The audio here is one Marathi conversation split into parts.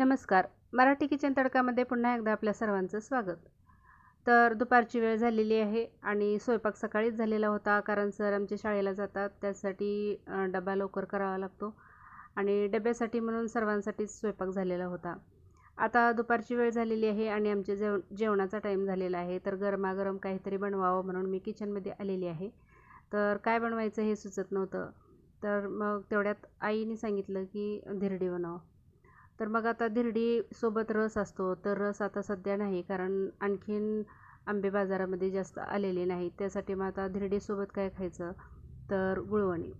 नमस्कार. मराठी किचन तडकामध्ये पुन्हा एकदा आपल्या सर्वांचं स्वागत. तर दुपारची वेळ झालेली आहे आणि स्वयंपाक सकाळीच झालेला होता कारण सर आमच्या शाळेला जातात त्यासाठी डबा लवकर करावा लागतो आणि डब्यासाठी म्हणून सर्वांसाठीच स्वयंपाक झालेला होता. आता दुपारची वेळ झालेली आहे आणि आमचे जेव जेवणाचा टाईम झालेला आहे. तर गरमागरम काहीतरी बनवावं म्हणून मी किचनमध्ये आलेली आहे. तर काय बनवायचं हे सुचत नव्हतं. तर मग तेवढ्यात आईने सांगितलं की धिरडी बनव. तर मग आता धिरडीसोबत रस असतो तर रस आता सध्या नाही कारण आणखीन आंबे बाजारामध्ये जास्त आलेले नाहीत. त्यासाठी मग आता धिरडीसोबत काय खायचं? तर गुळवणी.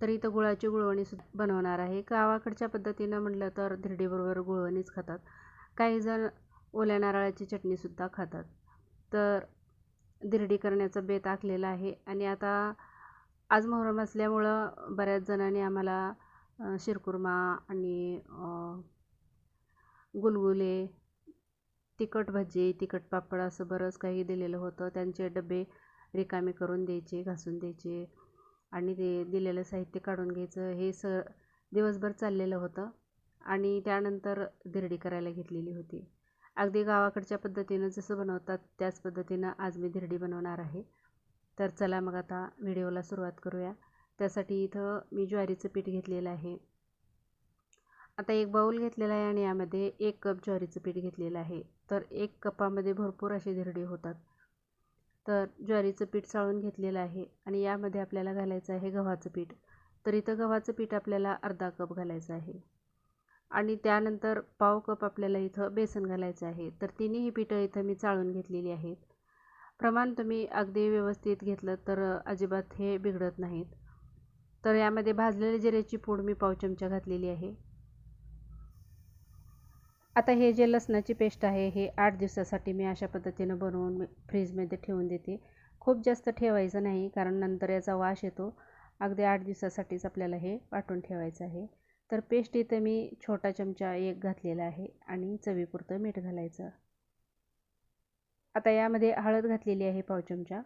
तर इथं गुळाची गुळवणी सुद्धा बनवणार आहे. गावाकडच्या पद्धतीनं म्हटलं तर धिरडीबरोबर गुळवणीच खातात. काही जण ओल्या नारळाची चटणीसुद्धा खातात. तर धिरडी करण्याचा बेत आखलेला आहे. आणि आता आज मोहरम असल्यामुळं बऱ्याच जणांनी आम्हाला शिरकुर्मा आणि गुलगुले तिखट भजी तिखट पापड असं बरंच काही दिलेलं होतं. त्यांचे डबे रिकामे करून द्यायचे घासून द्यायचे आणि ते दिलेलं साहित्य काढून घ्यायचं. हे स दिवसभर चाललेलं होतं आणि त्यानंतर धिरडी करायला घेतलेली होती. अगदी गावाकडच्या पद्धतीनं जसं बनवतात त्याच पद्धतीनं आज मी धिरडी बनवणार आहे. तर चला मग आता व्हिडिओला सुरुवात करूया. त्यासाठी इथं मी ज्वारीचं पीठ घेतलेलं आहे. आता एक बाऊल घेतलेला आहे आणि यामध्ये एक कप ज्वारीचं पीठ घेतलेलं आहे. तर एक कपामध्ये भरपूर असे धिरडी होतात. तर ज्वारीचं पीठ चाळून घेतलेलं आहे आणि यामध्ये आपल्याला घालायचं आहे गव्हाचं पीठ. तर इथं गव्हाचं पीठ आपल्याला अर्धा कप घालायचं आहे. आणि त्यानंतर पाव कप आपल्याला इथं बेसन घालायचं आहे. तर तिन्ही पिठं इथं मी चाळून घेतलेली आहेत. प्रमाण तुम्ही अगदी व्यवस्थित घेतलं तर अजिबात हे बिघडत नाहीत. तर यामध्ये भाजलेल्या जिऱ्याची पूड मी पाव चमचा घातलेली आहे. आता हे जे लसणाची पेस्ट आहे हे आठ दिवसासाठी मी अशा पद्धतीनं बनवून फ्रीजमध्ये ठेवून देते. खूप जास्त ठेवायचं नाही कारण नंतर याचा वास येतो. अगदी आठ दिवसासाठीच आपल्याला हे वाटून ठेवायचं आहे. तर पेस्ट इथं मी छोटा चमचा एक घातलेला आहे आणि चवीपुरतं मीठ घालायचं. आता यामध्ये हळद घातलेली आहे पाव चमचा.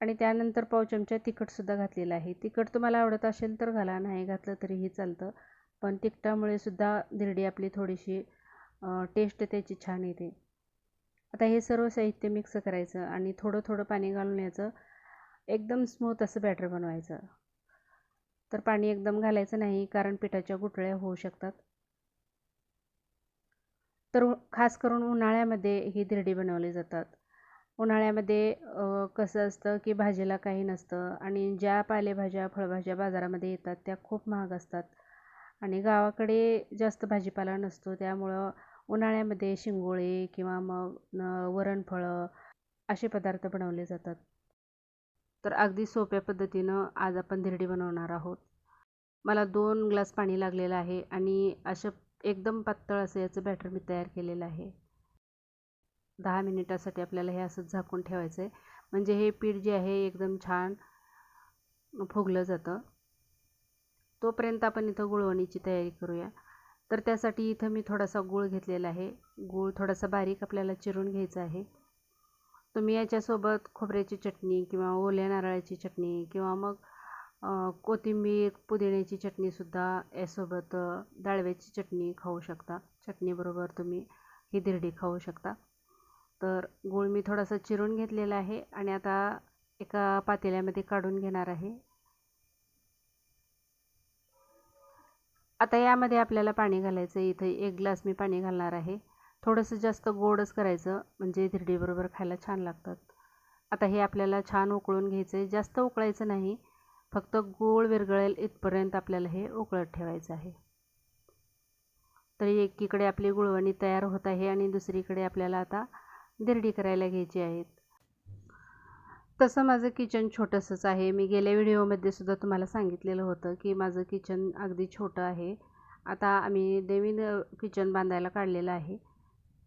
आणि त्यानंतर पाव चमचा तिखटसुद्धा घातलेलं आहे. तिखट तुम्हाला आवडत असेल तर घाला नाही घातलं तरीही चालतं. पण तिखटामुळे सुद्धा धिरडी आपली थोडीशी टेस्ट त्याची छान येते. आता हे सर्व साहित्य मिक्स करायचं आणि थोडं थोडं पाणी घालून याचं एकदम स्मूथ असं बॅटर बनवायचं. तर पाणी एकदम घालायचं नाही कारण पिठाच्या गुठळ्या होऊ शकतात. तर खास करून उन्हाळ्यामध्ये ही धिरडी बनवली जातात. उन्हाळ्यामध्ये कसं असतं की भाजीला काही नसतं आणि ज्या पालेभाज्या फळभाज्या बाजारामध्ये येतात त्या खूप महाग असतात. आणि गावाकडे जास्त भाजीपाला नसतो त्यामुळं उन्हाळ्यामध्ये शिंगोळे किंवा मग वरणफळं असे पदार्थ बनवले जातात. तर अगदी सोप्या पद्धतीनं आज आपण धिरडी बनवणार आहोत. मला दोन ग्लास पाणी लागलेलं आहे आणि असं एकदम पातळ असं याचं बॅटर मी तयार केलेलं आहे. दहा मिनिटासाठी आपल्याला हे असंच झाकून ठेवायचं आहे म्हणजे हे पीठ जे आहे एकदम छान फुगलं जातं. तोपर्यंत आपण इथं गुळवणीची तयारी करूया. तर त्यासाठी इथं मी थोडासा गूळ घेतलेला आहे. गूळ थोडासा बारीक आपल्याला चिरून घ्यायचा आहे. तुम्ही याच्यासोबत खोबऱ्याची चटणी किंवा ओल्या नारळाची चटणी किंवा मग कोथिंबीर पुदिन्याची चटणीसुद्धा यासोबत डाळव्याची चटणी खाऊ शकता. चटणीबरोबर तुम्ही ही धिरडी खाऊ शकता. तर गूळ मी थोडासा चिरून घेतलेला आहे आणि आता एका पातेल्यामध्ये काढून घेणार आहे. आता यामध्ये आपल्याला पाणी घालायचं आहे. इथे एक ग्लास मी पाणी घालणार आहे. थोडंसं जास्त गोडच करायचं म्हणजे धिरडीबरोबर खायला छान लागतात. आता हे आपल्याला छान उकळून घ्यायचं आहे जास्त उकळायचं नाही फक्त गूळ विरघळेल इथपर्यंत आपल्याला हे उकळत ठेवायचं आहे. तर एकीकडे आपली गुळवणी तयार होत आहे आणि दुसरीकडे आपल्याला आता दिरडी करायला घ्यायची आहेत. तसं माझं किचन छोटंसंच आहे. मी गेल्या व्हिडिओमध्ये सुद्धा तुम्हाला सांगितलेलं होतं की माझं किचन अगदी छोटं आहे. आता आम्ही नवीन किचन बांधायला काढलेलं आहे.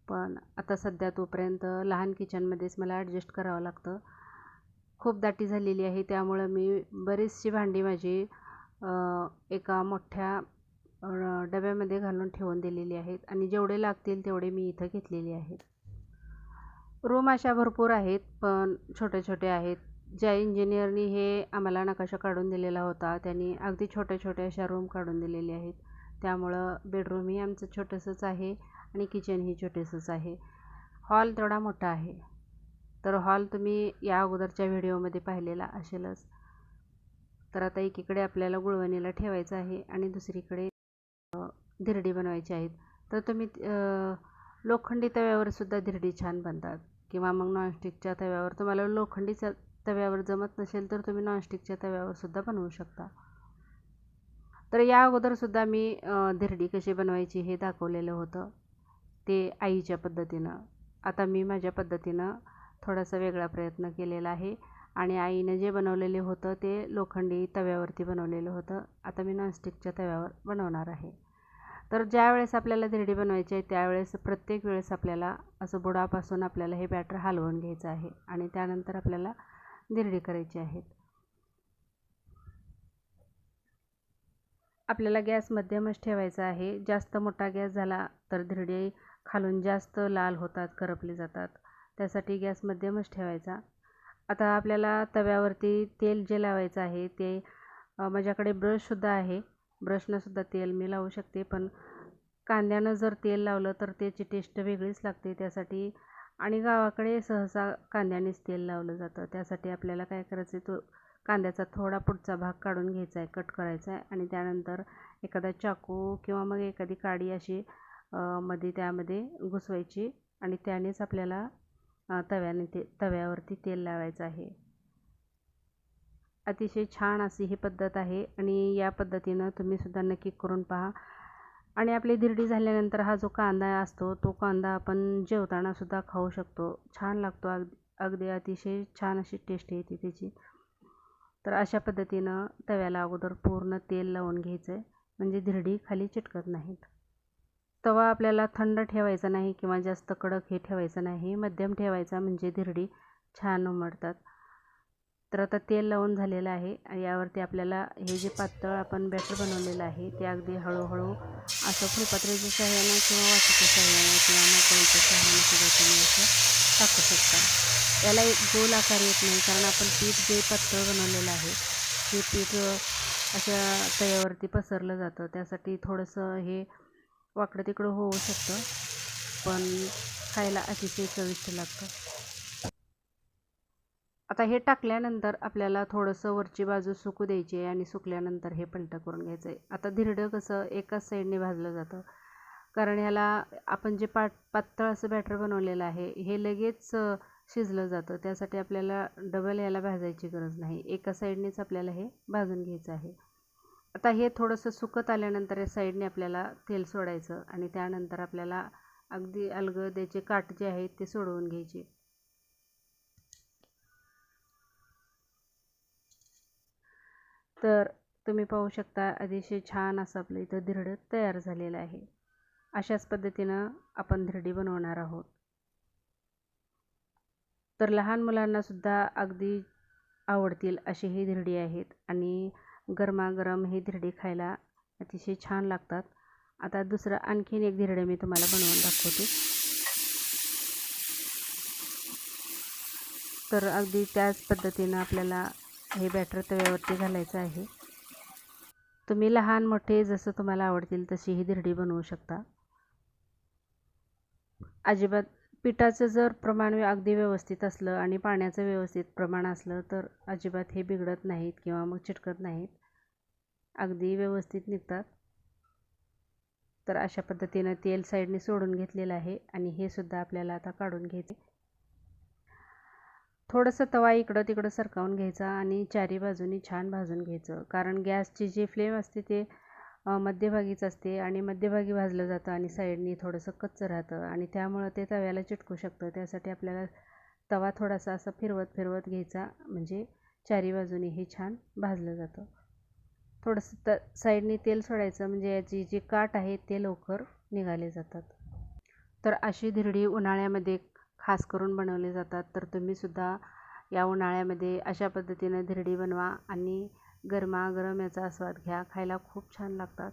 पण आता सध्या तोपर्यंत लहान किचनमध्येच मला ॲडजस्ट करावं लागतं. खूप दाटी झालेली आहे. त्यामुळं मी बरीचशी भांडी माझी एका मोठ्या डब्यामध्ये घालून ठेवून दिलेली आहेत. आणि जेवढे लागतील तेवढे मी इथं घेतलेले आहेत. रूम अशा भरपूर आहेत पण छोटे छोटे आहेत. ज्या इंजिनियरनी हे आम्हाला नकाशा काढून दिलेला होता त्यांनी अगदी छोट्या छोट्या अशा रूम काढून दिलेल्या आहेत. त्यामुळं बेडरूमही आमचं छोटंसंच आहे आणि किचनही छोटेसंच आहे. हॉल तेवढा मोठा आहे. तर हॉल तुम्ही या अगोदरच्या व्हिडिओमध्ये पाहिलेला असेलच. तर आता एकीकडे आपल्याला गुळवणीला ठेवायचं आहे आणि दुसरीकडे धिरडी बनवायची आहेत. तर तुम्ही लोखंडी तव्यावर सुद्धा धिरडी छान बनतात. किंवा मग नॉनस्टिकच्या तव्यावर तुम्हाला लोखंडीच्या तव्यावर जमत नसेल तर तुम्ही नॉनस्टिकच्या तव्यावर सुद्धा बनवू शकता. तर या अगोदरसुद्धा मी धिरडी कशी बनवायची हे दाखवलेलं होतं. ते आईच्या पद्धतीनं. आता मी माझ्या पद्धतीनं थोडासा वेगळा प्रयत्न केलेला आहे. आणि आईनं जे बनवलेले होतं ते लोखंडी तव्यावरती बनवलेलं होतं. आता मी नॉनस्टिकच्या तव्यावर बनवणार आहे. तर ज्या वेळेस आपल्याला धिरडी बनवायची आहे त्यावेळेस प्रत्येक वेळेस आपल्याला असं बुडापासून आपल्याला हे बॅटर हलवून घ्यायचं आहे आणि त्यानंतर आपल्याला धिरडी करायची आहेत आपल्याला गॅस मध्यमच ठेवायचा आहे. जास्त मोठा गॅस झाला तर धिरडी खालून जास्त लाल होतात करपले जातात. त्यासाठी गॅस मध्यमच ठेवायचा. आता आपल्याला तव्यावरती तेल जे लावायचं आहे ते माझ्याकडे ब्रशसुद्धा आहे. ब्रशनंसुद्धा तेल मी लावू शकते पण कांद्यानं जर तेल लावलं तर त्याची टेस्ट वेगळीच लागते त्यासाठी. आणि गावाकडे सहसा कांद्यानेच तेल लावलं जातं. त्यासाठी आपल्याला काय करायचं आहे तो कांद्याचा थोडा पुढचा भाग काढून घ्यायचा आहे कट करायचा आहे आणि त्यानंतर एखादा चाकू किंवा मग एखादी काडी अशी मध्ये त्यामध्ये घुसवायची. आणि त्यानेच आपल्याला तव्याने ते तव्यावरती तेल लावायचं आहे. अतिशय छान अशी ही पद्धत आहे आणि या पद्धतीनं तुम्हीसुद्धा नक्की करून पहा. आणि आपली धिरडी झाल्यानंतर हा जो कांदा असतो तो कांदा आपण जेवतानासुद्धा खाऊ शकतो. छान लागतो अग अगदी अतिशय छान अशी टेस्ट येते त्याची. तर अशा पद्धतीनं तव्याला अगोदर पूर्ण तेल लावून घ्यायचं आहे म्हणजे धिरडी खाली चिटकत नाहीत. तवा आपल्याला थंड ठेवायचा नाही किंवा जास्त कडक हे ठेवायचं नाही. मध्यम ठेवायचा म्हणजे धिरडी छान उमडतात. तर आता तेल लावून झालेलं आहे. यावरती आपल्याला हे जे पातळ आपण बॅटर बनवलेलं आहे ते अगदी हळूहळू असं फुलपात्र्याच्या सहाय्यानं किंवा वाटीच्या सहाय्यानं किंवा मकळीच्या सहाय्यानं सुद्धा तुम्ही असं टाकू शकता. याला एक गोल आकार येत नाही कारण आपण पीठ जे पातळ बनवलेलं आहे ते पीठ अशा तयावरती पसरलं जातं. त्यासाठी थोडंसं हे वाकडं तिकडं होऊ शकतं पण खायला अतिशय चविष्ट लागतं. आता हे टाकल्यानंतर आपल्याला थोडंसं वरची बाजू सुकू द्यायची आहे आणि सुकल्यानंतर हे पलटं करून घ्यायचं आहे. आता धिरडं कसं एकाच साईडने भाजलं जातं. कारण ह्याला आपण जे पाट पातळ असं बॅटर बनवलेलं आहे हे लगेच शिजलं जातं. त्यासाठी आपल्याला डबल याला भाजायची गरज नाही. एका साईडनेच आपल्याला हे भाजून घ्यायचं आहे. आता हे थोडंसं सुकत आल्यानंतर या साईडने आपल्याला तेल सोडायचं आणि त्यानंतर आपल्याला अगदी अलगद काठ जे आहेत ते सोडवून घ्यायचे. तर तुम्ही पाहू शकता अतिशय छान असं आपलं इथं धिरडं तयार झालेलं आहे. अशाच पद्धतीनं आपण धिरडी बनवणार आहोत. तर लहान मुलांनासुद्धा अगदी आवडतील अशी ही धिरडी आहेत आणि गरमागरम ही धिरडी खायला अतिशय छान लागतात. आता दुसरं आणखीन एक धिरडे मी तुम्हाला बनवून दाखवते. तर अगदी त्याच पद्धतीनं आपल्याला हे बॅटर तव्यावरती घालायचं आहे. तुम्ही लहान मोठे जसं तुम्हाला आवडतील तशी ही धिरडी बनवू शकता. अजिबात पिठाचं जर प्रमाण अगदी व्यवस्थित असलं आणि पाण्याचं व्यवस्थित प्रमाण असलं तर अजिबात हे बिघडत नाहीत किंवा मग चिटकत नाहीत. अगदी व्यवस्थित निघतात. तर अशा पद्धतीनं तेल साईडने सोडून घेतलेलं आहे आणि हे सुद्धा आपल्याला आता काढून घ्यायचे थोडंसं तवा इकडं तिकडं सरकावून घ्यायचा आणि चारी बाजूनी छान भाजून घ्यायचं. कारण गॅसची जी फ्लेम असते ते मध्यभागीच असते आणि मध्यभागी भाजलं जातं आणि साईडनी थोडंसं कच्चं राहतं आणि त्यामुळं ते तव्याला चिटकू शकतं. त्यासाठी आपल्याला तवा थोडासा असा फिरवत फिरवत घ्यायचा म्हणजे चारी बाजूनी हे छान भाजलं जातं. थोडंसं त साईडने तेल सोडायचं म्हणजे याची जी काठ आहे ते लवकर निघाले जातात. तर अशी धिरडी उन्हाळ्यामध्ये खास करून बनवले जातात तर तुम्हीसुद्धा या उन्हाळ्यामध्ये अशा पद्धतीनं धिरडी बनवा आणि गरमागरम याचा आस्वाद घ्या. खायला खूप छान लागतात.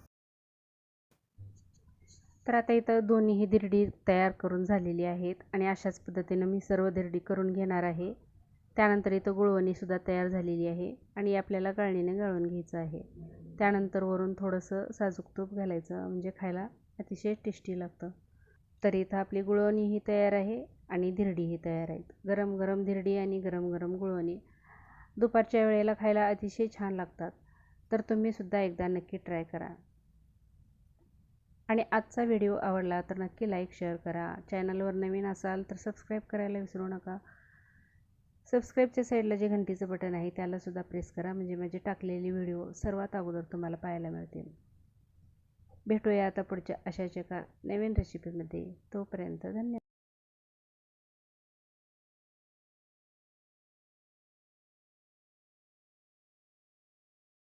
तर आता इथं दोन्हीही धिरडी तयार करून झालेली आहेत आणि अशाच पद्धतीनं मी सर्व धिरडी करून घेणार आहे. त्यानंतर इथं गुळवणीसुद्धा तयार झालेली आहे आणि आपल्याला गाळणीने गाळून घ्यायचं आहे. त्यानंतर वरून थोडंसं साजूक तूप घालायचं म्हणजे खायला अतिशय टेस्टी लागतं. तर इथं आपली गुळवणीही तयार आहे आणि धिरडीही तयार आहेत. गरम गरम धिरडी आणि गरम गरम गुळवणी दुपारच्या वेळेला खायला अतिशय छान लागतात. तर तुम्हीसुद्धा एकदा नक्की ट्राय करा. आणि आजचा व्हिडिओ आवडला तर नक्की लाईक शेअर करा. चॅनलवर नवीन असाल तर सबस्क्राईब करायला विसरू नका. सबस्क्राईबच्या साईडला जे घंटीचं बटन आहे त्यालासुद्धा प्रेस करा. म्हणजे माझे टाकलेले व्हिडिओ सर्वात अगोदर तुम्हाला पाहायला मिळतील. भेटूया आता पुढच्या अशाच एका नवीन रेसिपीमध्ये तोपर्यंत धन्यवाद.